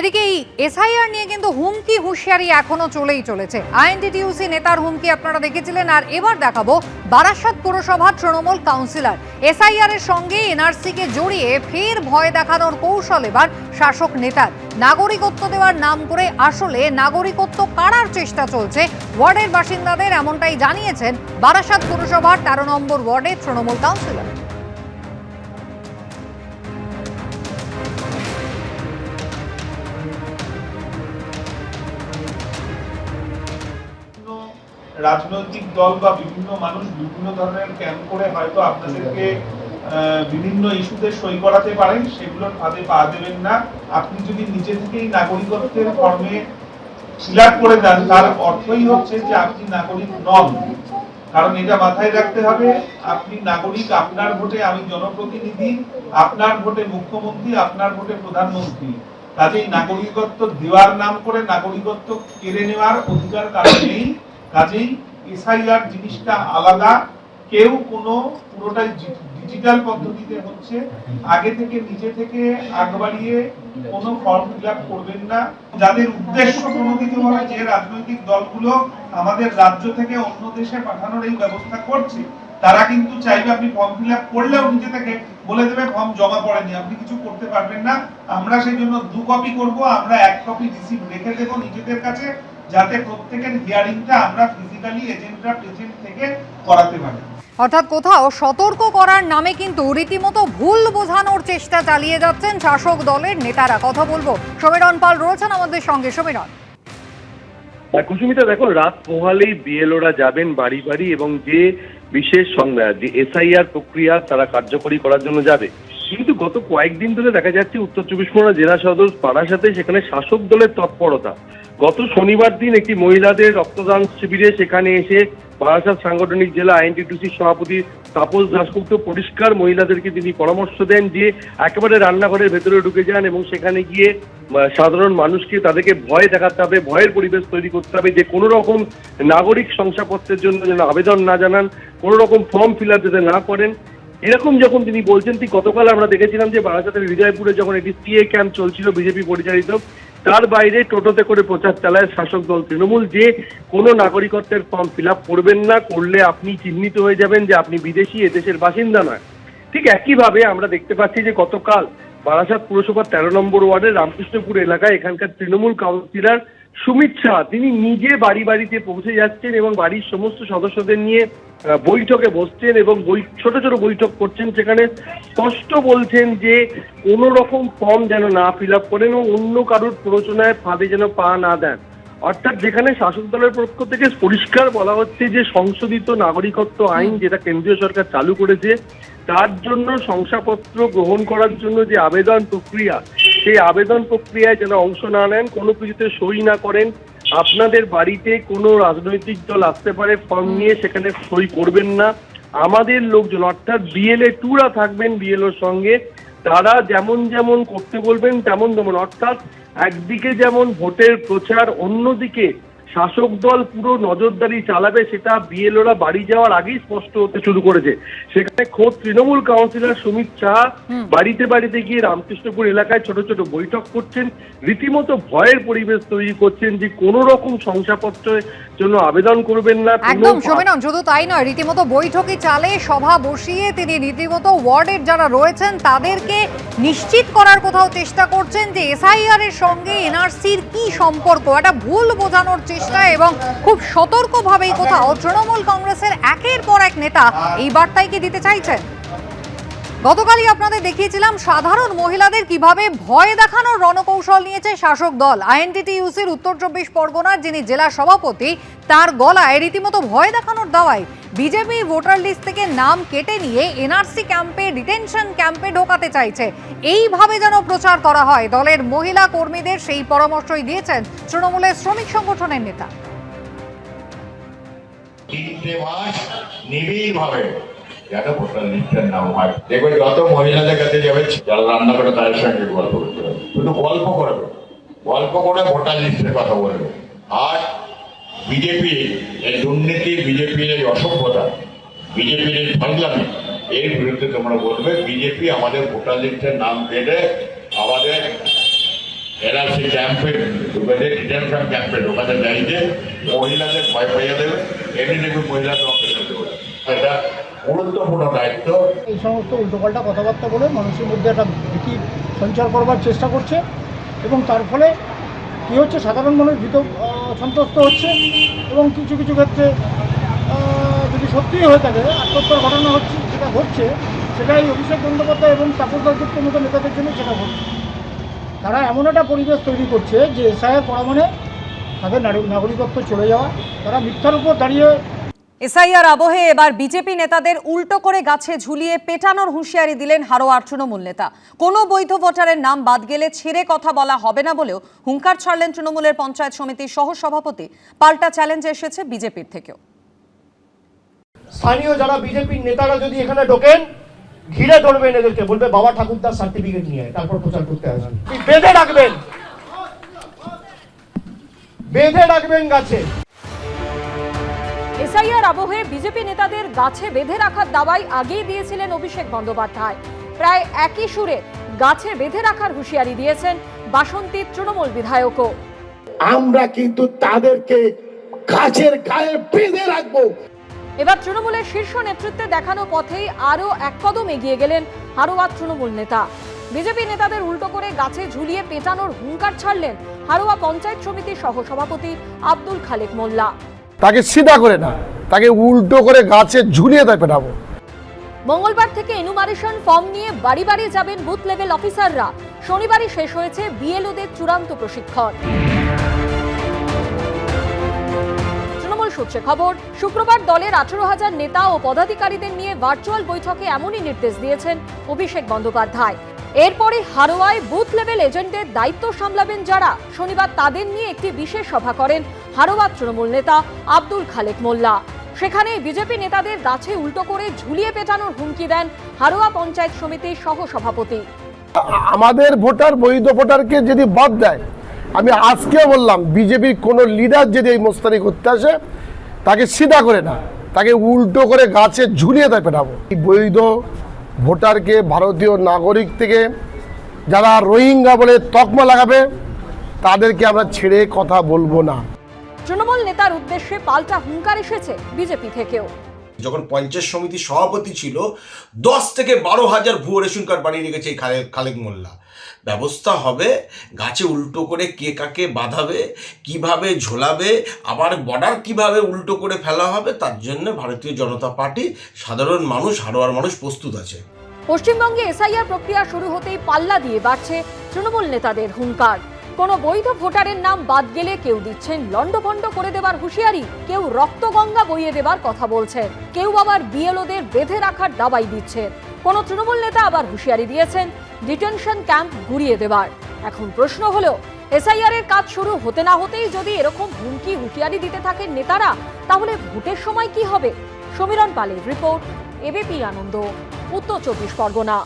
এদিকে এই এসআইআর নিয়ে কিন্তু হুমকি হুঁশিয়ারি এখনও চলেই চলেছে। আইএনটিটিউসি নেতার হুমকি আপনারা দেখেছিলেন, আর এবার দেখাবো বারাসাত পুরসভার তৃণমূল কাউন্সিলর। এসআইআর এর সঙ্গে এনআরসি কে জড়িয়ে ফের ভয় দেখানোর কৌশল এবার শাসক নেতার। নাগরিকত্ব দেওয়ার নাম করে আসলে নাগরিকত্ব কাড়ার চেষ্টা চলছে ওয়ার্ডের বাসিন্দাদের, এমনটাই জানিয়েছেন বারাসাত পুরসভার তেরো নম্বর ওয়ার্ডের তৃণমূল কাউন্সিলর। রাজনৈতিক দল বা বিভিন্ন মানুষ বিভিন্ন ধরনের ক্যাম্প করে হয়তো আপনাদেরকে বিভিন্ন ইস্যুতে সই করাতে পারেন, সেগুলোর ফাঁদে পা দেবেন না। আপনি যদি নিজে থেকেই নাগরিকত্বের ফর্মে ফিল করে দেন তার অর্থই হচ্ছে যে আপনি নাগরিক নন। কারণ এটা মাথায় রাখতে হবে, আপনি নাগরিক, আপনার ভোটে আমি জনপ্রতিনিধি, আপনার ভোটে মুখ্যমন্ত্রী, আপনার ভোটে প্রধানমন্ত্রী। কাজেই নাগরিকত্ব দেওয়ার নাম করে নাগরিকত্ব কেড়ে নেওয়ার অধিকার কারণ নেই। কাজেই এসআইআর জিনিসটা আলাদা, কেউ কোনো পুরোটাই ডিজিটাল পদ্ধতিতে হচ্ছে। আগে থেকে, নিজে থেকে আগ বাড়িয়ে কোনো ফর্ম ফিল করবেন না। যাদের উদ্দেশ্য প্রণোদিত ভাবে যে রাজনৈতিক দলগুলো আমাদের রাজ্য থেকে অন্য দেশে পাঠানোর এই ব্যবস্থা করছে, তারা কিন্তু চাইবে আপনি ফর্ম ফিল আপ করলেও নিজে থেকে বলে দেবে, ফর্ম জমা পড়েনি, আপনি কিছু করতে পারবেন না। আমরা সেই জন্য দু কপি করব, আমরা এক কপি রিসিভ রেখে দেবো নিজেদের কাছে। যাতে প্রত্যেকের হিয়ারিংটা আমরা ফিজিক্যালি এজেন্টরা প্রেজেন্ট থেকে করাতে পারি। অর্থাৎ কোথাও সতর্ক করার নামে কিন্তু রীতিমতো ভুল বোঝানোর চেষ্টা চালিয়ে যাচ্ছেন শাসক দলের নেতারা। কথা বলব সমীরণ পাল রয়েছেন আমাদের সঙ্গে। সমীরণ। কুসুমিতা দেখো রাত পোহালেই বিএলওরা যাবেন বাড়ি বাড়ি এবং যে বিশেষ সংজ্ঞা যে এসআইআর প্রক্রিয়া তারা কার্যকরী করার জন্য যাবে। কিন্তু গত কয়েকদিন ধরে দেখা যাচ্ছে উত্তর চব্বিশ পরগনা জেলা সদর পাড়ার সাথে সেখানে শাসক দলের তৎপরতা। গত শনিবার দিন একটি মহিলাদের রক্তদান শিবিরে সেখানে এসে বারাসাত সাংগঠনিক জেলা আইএনটিটিউসির সভাপতি তাপস দাসগুপ্ত পরিষ্কার মহিলাদেরকে তিনি পরামর্শ দেন যে একেবারে রান্নাঘরের ভেতরে ঢুকে যান এবং সেখানে গিয়ে সাধারণ মানুষকে তাদেরকে ভয় দেখাতে হবে, ভয়ের পরিবেশ তৈরি করতে হবে যে কোনো রকম নাগরিক শংসাপত্রের জন্য যেন আবেদন না জানান, কোনো রকম ফর্ম ফিল আপ যাতে না করেন। এরকম যখন তিনি বলছেন, ঠিক গতকাল আমরা দেখেছিলাম যে বারাসাতের হৃদয়পুরে যখন একটি সিএ ক্যাম্প চলছিল, বিজেপি পরিচালিত তার বাইরে টোটোতে করে প্রচার চালায় শাসক দল তৃণমূল, যে কোনো নাগরিকত্বের ফর্ম ফিল আপ করবেন না, করলে আপনি চিহ্নিত হয়ে যাবেন যে আপনি বিদেশি, এদেশের বাসিন্দা নয়। ঠিক একইভাবে আমরা দেখতে পাচ্ছি যে গতকাল বারাসাত পুরসভার তেরো নম্বর ওয়ার্ডের রামকৃষ্ণপুর এলাকায় এখানকার তৃণমূল কাউন্সিলর সুমিত শাহ তিনি নিজে বাড়ি বাড়িতে পৌঁছে যাচ্ছেন এবং বাড়ির সমস্ত সদস্যদের নিয়ে বৈঠকে বসছেন এবং ছোট ছোট বৈঠক করছেন সেখানে স্পষ্ট বলছেন যে কোনো রকম ফর্ম যেন না ফিল আপ করেন এবং অন্য কারোর প্ররোচনায় ফাঁদে যেন পা না দেন। অর্থাৎ যেখানে শাসক দলের পক্ষ থেকে পরিষ্কার বলা হচ্ছে যে সংশোধিত নাগরিকত্ব আইন যেটা কেন্দ্রীয় সরকার চালু করেছে, তার জন্য শংসাপত্র গ্রহণ করার জন্য যে আবেদন প্রক্রিয়া সেই আবেদন প্রক্রিয়ায় যেন অংশ না নেন কোনো কিছুতে সই না করেন আপনাদের বাড়িতে কোনো রাজনৈতিক দল আসতে পারে ফর্ম নিয়ে সেখানে সই করবেন না। আমাদের লোকজন অর্থাৎ বিএলএ টুরা থাকবেন বিএলওর সঙ্গে তারা যেমন যেমন করতে বলবেন তেমন তেমন। অর্থাৎ একদিকে যেমন ভোটের প্রচার অন্যদিকে শাসক দল পুরো নজরদারি চালাবে সেটা বিএলওরা বাড়ি যাওয়ার আগেই স্পষ্ট হতে শুরু করেছে। সেখানে খোদ তৃণমূল কাউন্সিলর সুমিত শাহ বাড়িতে বাড়িতে গিয়ে রামকৃষ্ণপুর এলাকায় ছোট ছোট বৈঠক করছেন। রীতিমতো ভয়ের পরিবেশ তৈরি করছেন যে কোনো রকম শংসাপত্রের জন্য আবেদন করবেন না। একদম সমীরণ শুধু তাই নয় রীতিমতো বৈঠকে চালে সভা বসিয়ে তিনি রীতিমতো ওয়ার্ডের যারা রয়েছেন তাদেরকে নিশ্চিত করার কোথাও চেষ্টা করছেন যে এসআইআর এর সঙ্গে এনআরসির কি সম্পর্ক একটা ভুল বোঝানোর চেষ্টা এবং খুব সতর্কভাবেই কোথাও তৃণমূল কংগ্রেসের একের পর এক নেতা এই বার্তায় কি দিতে চাইছেন? গতকালই আপনাদের দেখিয়েছিলাম সাধারণ মহিলাদের কীভাবে ভয় দেখানোর রণকৌশল নিয়েছে শাসক দল। আইএনটিটিইউসির উত্তর চব্বিশ পরগনার যিনি জেলা সভাপতি, তার গলায় রীতিমতো ভয় দেখানোর দাওয়ায় বিজেপি ভোটার লিস্ট থেকে নাম কেটে নিয়ে এনআরসি ক্যাম্পে, ডিটেনশন ক্যাম্পে ঢোকাতে চাইছে। এইভাবে যেন প্রচার করা হয়, দলের মহিলা কর্মীদের সেই পরামর্শই দিয়েছেন তৃণমূলের শ্রমিক সংগঠনের নেতা। ভাবে ভোটার লিস্টের নাম হয় দেখবে যত মহিলাদের কাছে যাবে যারা রান্না করে তাদের সঙ্গে গল্প করতে হবে। গল্প করবে। গল্প করে ভোটার লিস্টের কথা বলবে। আর বিজেপি, এই দুর্নীতি, বিজেপির এই অসভ্যতা, বিজেপির এই এর বিরুদ্ধে তোমরা বলবে, বিজেপি আমাদের ভোটার লিস্টের নাম কেটে আমাদের এনআরসি ক্যাম্পে ঢুকেছে ডিটেনশন ক্যাম্পে ঢোকাতে চাইছে মহিলাদের ভয় পাইয়ে দেবে। এমনি দেখবে মহিলাদের অপেক্ষা দেবে এটা গুরুত্বপূর্ণ দায়িত্ব। এই সমস্ত উল্টোপাল্টা কথাবার্তা বলে মানুষের মধ্যে একটা ভীতি সঞ্চার করবার চেষ্টা করছে এবং তার ফলে কী হচ্ছে, সাধারণ মানুষ ভীত সন্ত্রস্ত হচ্ছে এবং কিছু কিছু ক্ষেত্রে যদি সত্যিই হয়ে থাকে, আত্মহত্যার ঘটনা হচ্ছে, যেটা ঘটছে, সেটাই অভিষেক বন্দ্যোপাধ্যায় এবং তাপস মতো নেতাদের জন্য সেটা ঘটছে। তারা এমন একটা পরিবেশ তৈরি করছে যে এসআইআর করা মানে তাদের নাগরিকত্ব চলে যাওয়া, তারা মিথ্যার উপর দাঁড়িয়ে এসআইআর আবহে এবার বিজেপি নেতাদের উল্টো করে গাছে ঝুলিয়ে পেটানোর হুঁশিয়ারি দিলেন হারোয়ার তৃণমূল নেতা। কোনো বৈধ ভোটারের নাম বাদ গেলে ছেড়ে কথা বলা হবে না বলেও হুঙ্কার ছাড়লেন তৃণমূলের পঞ্চায়েত সমিতির সহ সভাপতি পাল্টা চ্যালেঞ্জ এসেছে বিজেপির থেকেও। স্থানীয় যারা বিজেপির নেতারা যদি এখানে ঢোকেন, ঘিরে ধরবেন এদেরকে, বলবে, বাবা ঠাকুরদার সার্টিফিকেট নিয়ে তারপর প্রচার করতে আসবেন বেঁধে রাখবেন। বেঁধে রাখবেন গাছে। এসআইআর আবহে বিজেপি নেতাদের গাছে বেঁধে রাখার দাবাই আগেই দিয়েছিলেন অভিষেক বন্দ্যোপাধ্যায়। প্রায় একই সুরে গাছে বেঁধে রাখার হুঁশিয়ারি দিয়েছেন বাসন্তীর তৃণমূল বিধায়কও। আমরা কিন্তু তাদেরকে গাছের গায়ে বেঁধে রাখব। এবার তৃণমূলের শীর্ষ নেতৃত্বে দেখানো পথেই আরও এক কদম এগিয়ে গেলেন হারোয়া তৃণমূল নেতা। বিজেপি নেতাদের উল্টো করে গাছে ঝুলিয়ে পেটানোর হুঙ্কার ছাড়লেন হারোয়া পঞ্চায়েত সমিতির সহসভাপতি আব্দুল খালেক মোল্লা। তাকে সিধা করে না, তাকে উল্টো করে গাছে ঝুলিয়ে তাই পেটাবো। মঙ্গলবার থেকে এনুমারেশন ফর্ম নিয়ে বাড়ি বাড়ি যাবেন বুথ লেভেল অফিসাররা শনিবারই শেষ হয়েছে বিএলওদের চূড়ান্ত প্রশিক্ষণ। তৃণমূল সূত্রে খবর, শুক্রবার দলের আঠারো হাজার নেতা ও পদাধিকারীদের নিয়ে ভার্চুয়াল বৈঠকে এমনই নির্দেশ দিয়েছেন অভিষেক বন্দ্যোপাধ্যায়। এরপরে হারোয়ায় বুথ লেভেল এজেন্টদের দায়িত্ব সামলাবেন যারা। শনিবার তাদের নিয়ে একটি বিশেষ সভা করেন হারোয়ার তৃণমূল নেতা আব্দুল খালেক মোল্লা। সেখানে বিজেপি নেতাদের গাছে উল্টো করে ঝুলিয়ে পেটানোর হুমকি দেন হারোয়া পঞ্চায়েত সমিতির সহ সভাপতি আমাদের ভোটার, বৈধ ভোটারকে যদি বাদ দেয়, আমি আজকেও বললাম বিজেপির কোনো লিডার যদি এই মোস্তানি করতে আসে, তাকে সিধা করে না, তাকে উল্টো করে গাছে ঝুলিয়ে তাই পেটাবো। বৈধ ভোটারকে ভারতীয় নাগরিক থেকে যারা রোহিঙ্গা বলে তকমা লাগাবে, তাদেরকে আমরা ছেড়ে কথা বলব না। তৃণমূল নেতার উদ্দেশ্যে পাল্টা হুঙ্কার এসেছে বিজেপি থেকেও। যখন পঞ্চায়েত সমিতির সভাপতি ছিল দশ থেকে বারো হাজার ভুয়ো রেশন কার্ড বানিয়ে রেখেছে এই খালেক খালেক মোল্লা। ব্যবস্থা হবে গাছে উল্টো করে কে কাকে বাঁধাবে কীভাবে ঝোলাবে আবার বর্ডার কীভাবে উল্টো করে ফেলা হবে তার জন্য ভারতীয় জনতা পার্টি সাধারণ মানুষ হারোয়ার মানুষ প্রস্তুত আছে। পশ্চিমবঙ্গে এসআইআর প্রক্রিয়া শুরু হতেই পাল্লা দিয়ে বাড়ছে তৃণমূল নেতাদের হুঙ্কার। কোনো বৈধ ভোটারের নাম বাদ গেলে কেউ দিচ্ছেন লণ্ডভণ্ড করে দেবার হুঁশিয়ারি, কেউ রক্তগঙ্গা বইয়ে দেবার কথা বলছেন কেউ আবার বিএলওদের বেঁধে রাখার দাবাই দিচ্ছেন কোনো তৃণমূল নেতা আবার হুঁশিয়ারি দিয়েছেন, ডিটেনশন ক্যাম্প ঘুরিয়ে দেবার। এখন প্রশ্ন হলো, এসআইআর এর কাজ শুরু হতে না হতেই যদি এরকম হুমকি হুঁশিয়ারি দিতে থাকেন নেতারা, তাহলে ভোটের সময় কি হবে? সমীরণ পালের রিপোর্ট, এবিপি আনন্দ, উত্তর চব্বিশ পরগনা।